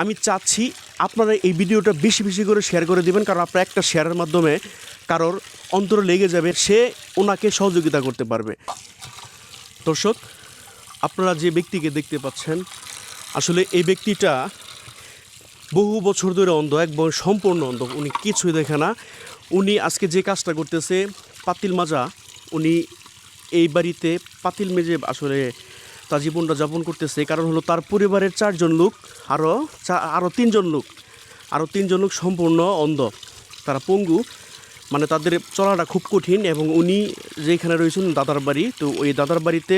আমি চাচ্ছি আপনারা এই ভিডিওটা বেশি বেশি করে শেয়ার করে দিবেন, কারণ আপনার একটা শেয়ারের মাধ্যমে কারোর অন্তরে লেগে যাবে, সে ওনাকে সহযোগিতা করতে পারবে। দর্শক, আপনারা যে ব্যক্তিকে দেখতে পাচ্ছেন, আসলে এই ব্যক্তিটা বহু বছর ধরে অন্ধ একবার সম্পূর্ণ অন্ধ, উনি কিছুই দেখে না। উনি আজকে যে কাজটা করতেছে, পাতিল মাজা, উনি এই বাড়িতে পাতিল মেজে আসলে তার জীবনটা যাপন করতেছে। কারণ হলো তার পরিবারের চারজন লোক আরও আরও তিনজন লোক। আরও তিনজন লোক সম্পূর্ণ অন্ধ। তারা পঙ্গু। মানে তাদের চলাটা খুব কঠিন এবং উনি যেখানে রয়েছেন দাদার বাড়ি, তো ওই দাদার বাড়িতে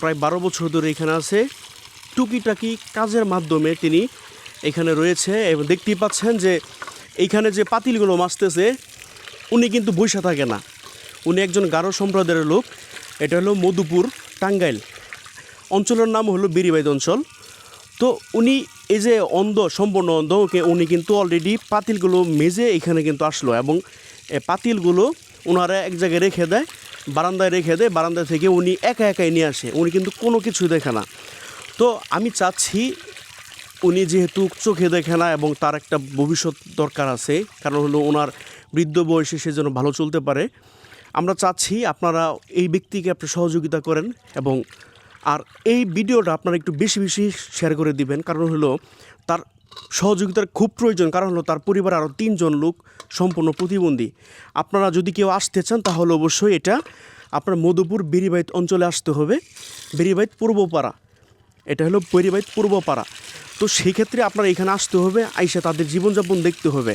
প্রায় বারো বছর ধরে এখানে আছে। টুকিটাকি কাজের মাধ্যমে তিনি এখানে রয়েছে এবং দেখতেই পাচ্ছেন যে এইখানে যে পাতিলগুলো মাসতেছে উনি কিন্তু বৈশা থাকে না। উনি একজন গারো সম্প্রদায়ের লোক। এটা হলো মধুপুর টাঙ্গাইল। অঞ্চলের নাম হলো বিরিবাইদ অঞ্চল। তো উনি এই যে অন্ধ, সম্পূর্ণ অন্ধ, ওকে উনি কিন্তু অলরেডি পাতিলগুলো মেজে এখানে কিন্তু আসলো এবং পাতিলগুলো ওনারা এক জায়গায় রেখে দেয়, বারান্দায় রেখে দেয়, বারান্দা থেকে উনি একা একাই নিয়ে আসে, উনি কিন্তু কোনো কিছু দেখে না। তো আমি চাচ্ছি উনি যেহেতু চোখে দেখে না এবং তার একটা ভবিষ্যৎ দরকার আছে, কারণ হলো ওনার বৃদ্ধ বয়সে সে যেন ভালো চলতে পারে, আমরা চাচ্ছি আপনারা এই ব্যক্তিকে আপনি সহযোগিতা করেন এবং আর এই ভিডিওটা আপনারা একটু বেশি বেশি শেয়ার করে দিবেন। কারণ হলো, তার সহযোগিতার খুব প্রয়োজন। কারণ হলো, তার পরিবার আরও তিনজন লোক সম্পূর্ণ প্রতিবন্ধী। আপনারা যদি কেউ আসতে চান, তাহলে অবশ্যই এটা আপনার মধুপুর বেরিবাইত অঞ্চলে আসতে হবে। বেরিবাইত পূর্বপাড়া। এটা হলো পরিবাহিত পূর্বপাড়া। তো সেই ক্ষেত্রে আপনার এখানে আসতে হবে, আইসা তাদের জীবনযাপন দেখতে হবে।